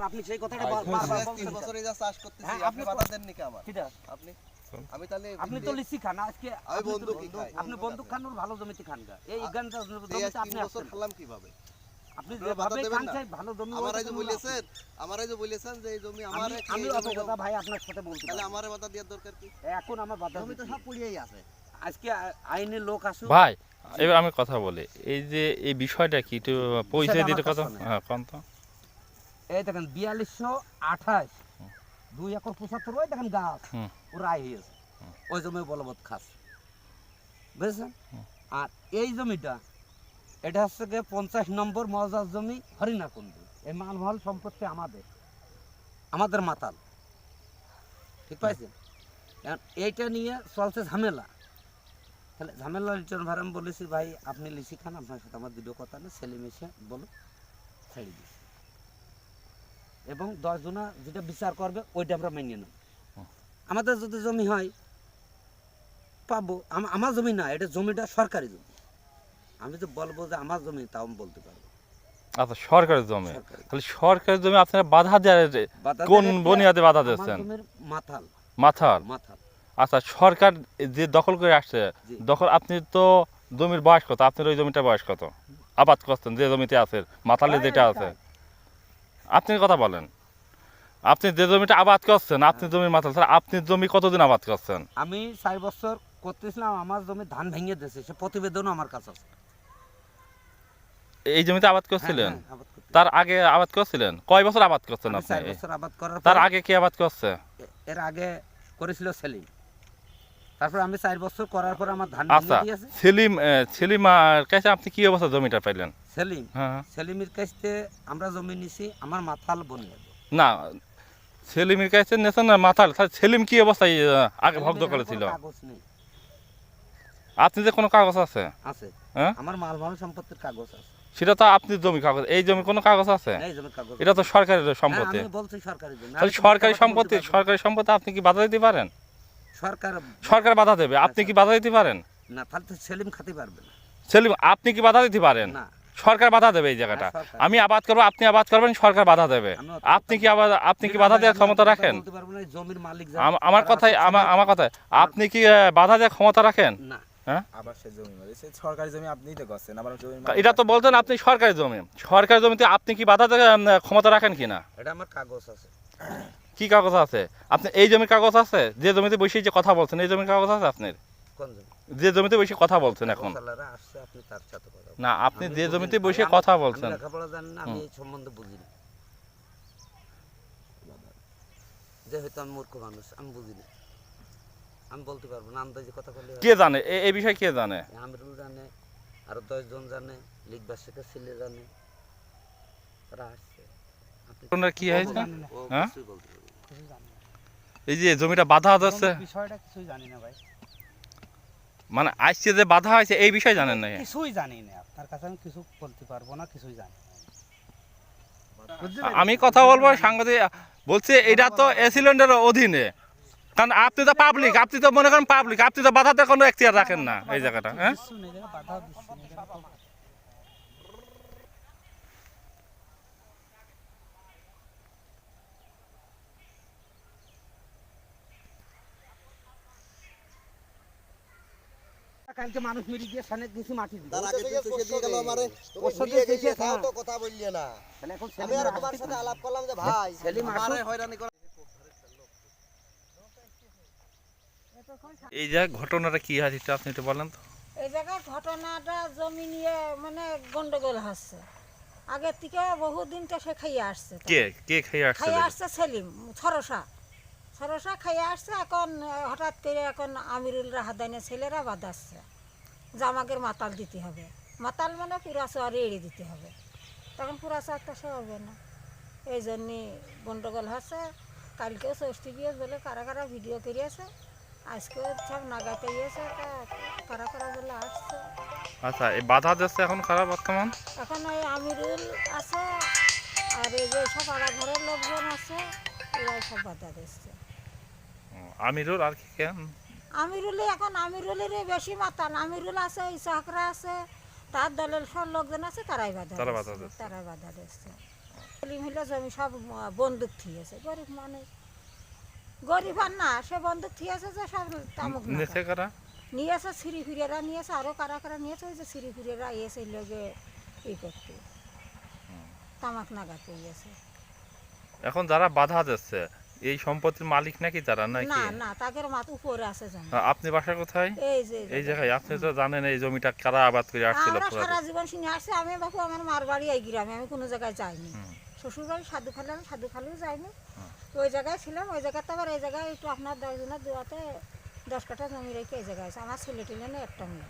আপনি সেই কথাটা বারবার বলছেন। বছর যা চাষ করতেছি হ্যাঁ, আপনি বাধা দেননি কে আমার? আপনি আমি তাহলে আপনি তো লিচি খান আজকে আমি খাই। আপনি বন্দুক খান ভালো জমিতে খান এই জমিতে আপনি বছর আসছেন। খেলাম কীভাবে? আপনি যেভাবে খান চাই ভালো জমি আমার যে বলেছেন আমার যে বলেছেন যে এই জমি আমার আমি অত কথা ভাই আপনার সাথে বলতে তাহলে আমারে বাধা দেওয়ার দরকার কি? এখন আমার বাধা জমি তো সব পুড়িয়েই আছে। আজকে আইনের লোক আসুক। ভাই এবার আমি কথা বলি। এই যে এই বিষয়টা কি একটু পরিচয় দিতে কথা? হ্যাঁ কোন তো। এই দেখেন বিয়াল্লিশশো আঠাশ। দুই একর পঁচাত্তর ওই দেখেন গাছ। ও রায় হয়েছে ওই জমি বলবৎ খাস। বুঝেছেন? আর এই জমিটা এটা হচ্ছে গিয়ে পঞ্চাশ নম্বর মজার জমি হরিণাকুণ্ড। এই মালমহল সম্পত্তি আমাদের। আমাদের মাতাল। ঠিক পাইছেন? এইটা নিয়ে চলছে ঝামেলা। তাহলে ঝামেলা রিটার্ন ভাড়া আমি বলেছি ভাই আপনি লিচি খান আপনার সাথে আমার দুটো কথা নেই ছেলে মেশে বলো ছেড়ে দিছি এবং দশ জনা যেটা বিচার করবে ওইটা আমরা মেনে নেব। আমাদের যদি জমি হয় পাবো। আমার জমি না এটা জমিটা সরকারি জমি। আমি তো বলব যে আমার জমি তাও আমি বলতে পারব। আচ্ছা সরকারি জমি। তাহলে সরকারি জমি আপনারা বাধা দেওয়ার বাধা কোন দিলে বাধা আমার দিচ্ছেন মাথাল। মাথার মাথাল। আচ্ছা সরকার যে দখল করে আসছে দখল আপনি তো জমির বয়স কত? আপনার ওই জমিটার বয়স কত? আবাদ করছেন যে জমিতে আছে মাথালে যেটা আছে। আপনি কথা বলেন। আপনি যে জমিটা আবাদ করছেন আপনি জমির মাথাল স্যার আপনি জমি কতদিন আবাদ করছেন? আমি চার বছর করতেছিলাম আমার জমি ধান ভেঙে দিয়েছে সে প্রতিবেদনও আমার কাছে আছে। এই জমিতে আবাদ করছিলেন? হ্যাঁ, হ্যাঁ। তার আগে আবাদ করছিলেন? কয় বছর আবাদ করছেন আপনি? তার আগে কি আবাদ করছে? এর আগে করেছিল সেলিম। তারপর আমি চার বছর করার পর আমার ধান আচ্ছা দিয়েছে। সেলিম সেলিমার কাছে আপনি কি অবস্থা জমিটা পাইলেন? সেলিম হ্যাঁ হ্যাঁ। সেলিমের কাছে আমরা জমি নিছি আমার মাথাল বনিয়ে না সেলিমের কাছে নেছেন না মাথাল? সেলিম কি অবস্থায় আগে ভক্ত করেছিল? কাগজ নেই। আপনি যে কোনো কাগজ আছে? আছে। হ্যাঁ? আমার মালমাল সম্পত্তির কাগজ আছে। সেটা তো আপনি জমি কাগজ এই জমি কোনো কাগজ আছে? এটা তো সরকারি হ্যাঁ, সম্পত্তি। সরকারি সম্পত্তি। সরকারি সম্পত্তি আপনি কি বাধা দিতে পারেন? সরকার সরকার বাধা দেবে। আপনি কি বাধা দিতে পারেন? না তাহলে তো সেলিম খাতে পারবে না। সেলিম আপনি কি বাধা দিতে পারেন? না। সরকার বাধা দেবে এই জায়গাটা। হ্যাঁ, আমি আবাদ করব আপনি আবাদ করবেন সরকার বাধা দেবে। আপনি কি আবাদ আপনি কি বাধা দেওয়ার ক্ষমতা রাখেন? জমির মালিক আমার কথাই আমার আমার কথাই আপনি কি বাধা দেওয়ার ক্ষমতা রাখেন? না। আবার সে জমি সে সরকারি জমি আপনিই তো করছেন আবার জমি এটা তো বলছেন আপনি সরকারি জমি। সরকারি জমিতে আপনি কি বাধা দেওয়ার ক্ষমতা রাখেন কিনা? এটা আমার কাগজ আছে। কি কাগজ আছে? আপনি এই জমির কাগজ আছে? যে জমিতে বসে যে কথা বলছেন এই জমির কাগজ আছে আপনার? কোন জমি? যে জমিতে বসে কথা বলছেন এখন। না আপনি যে জমিতে। বসে কথা বলছেন। আমি এই সম্বন্ধে বুঝি না যে হয়তো আমি মূর্খ মানুষ আমি বুঝি না আমি বলতে পারব না আন্দাজে কথা বলে কে জানে? এই বিষয়ে কে জানে? আমিরুল জানে আরও দশ জন জানে লিখবার শেখে ছেলে জানে। তারা আসছে। আপনার কি হয়েছে? হ্যাঁ? না। এই যে জমিটা বাধা যাচ্ছে। বিষয়টা কিছুই জানি না ভাই। মানে আজকে যে বাধা হয়েছে এই বিষয়ে জানেন না কিছুই জানি না। আপনার কাছে আমি কিছু বলতে পারব না কিছুই জানি আমি কথা বলব সাংবাদিক বলছে এটা তো এসিলেন্ডের অধীনে। কারণ আপনি তো পাবলিক আপনি তো মনে করেন পাবলিক আপনি তো বাধাতে কোনো এখতিয়ার রাখেন না এই জায়গাটা হ্যাঁ কিছু নেই জায়গা বাধা দিচ্ছি না, এখানে তো- কালকে মানুষ মেরে দিয়ে সানে কিছু মাটি তার আগে তুই চুষে দিয়ে গেল আমারে। সাথে তাও খা। তো কথা না। তাহলে এখন সেলিম আর তোমার সাথে আলাপ করলাম যে ভাই সেলিম আমারে আসুক। হয়রানি করা এই যে ঘটনাটা কি আছে একটু আপনি একটু বলেন তো। এই জায়গায় ঘটনাটা জমি নিয়ে মানে গন্ডগোল হচ্ছে। আগের থেকে বহুদিন তো সে খাইয়ে আসছে। কে কে খেয়ে আসছে খাইয়ে আসছে সেলিম ছরসা। ছরসা খাইয়ে আসছে এখন হঠাৎ করে এখন আমিরুল রাহাদানের ছেলেরা বাঁধাচ্ছে। যে আমাকে মাতাল দিতে হবে। মাতাল মানে পুরা চোয়ার এড়ে দিতে হবে। তখন পুরা চোয়ার তো সে হবে না। এই জন্যে গন্ডগোল হচ্ছে। কালকেও ষষ্ঠী গিয়ে বলে কারা কারা ভিডিও করিয়েছে আজকেও সব নাগাতে গিয়েছে কারা কারা বলে আসছে। আচ্ছা এই বাধা দিচ্ছে এখন খারাপ বর্তমান? এখন ওই আমিরুল আছে আর এই যে সব আড়া ঘরের লোকজন আছে। এরাই সব বাধা দিচ্ছে। আমিরুল আর কি কেন আমিরুলে এখন আমিরুলেরই বেশি মাতাল। আমিরুল আছে ইসাকরা আছে তার দলের সব লোকজন আছে তারাই বাধা তারা বাধা দিচ্ছে। তারাই বাধা দিচ্ছে। সেলিম হইলে জমি সব বন্দুক থিয়েছে গরিব মানুষ। গরিব আর না সে বন্দুক থিয়েছে যে সব তামুক নাকা। নেছে কারা? নিয়েছে সিঁড়ি ফিরেরা নিয়েছে আরও কারা কারা নিয়েছে ওই যে সিঁড়ি ফিরেরা এসে লোকে ই করতে। তামাক নাগাতে গেছে এখন যারা বাধা দিচ্ছে এই সম্পত্তির মালিক নাকি তারা নাকি? না না তাদের মাথা উপরে আছে জমি। আপনি বাসা কোথায়? এই যে এই জায়গায় আপনি তো জানেন এই জমিটা কারা আবাদ করে আসছিল আমরা সারা জীবন শুনে আসছি আমি বাপু আমার মার বাড়ি এই গ্রামে আমি কোনো জায়গায় যাইনি। শ্বশুর বাড়ি সাধু খালে আমি সাধু খালেও যাইনি। ওই জায়গায় ছিলাম ওই জায়গাতে আবার এই জায়গায় একটু আপনার দশজনের দুয়াতে দশ কাঠা জমি রেখে এই জায়গায় আছে। আমার ছেলে টেলে একটা মেয়ে।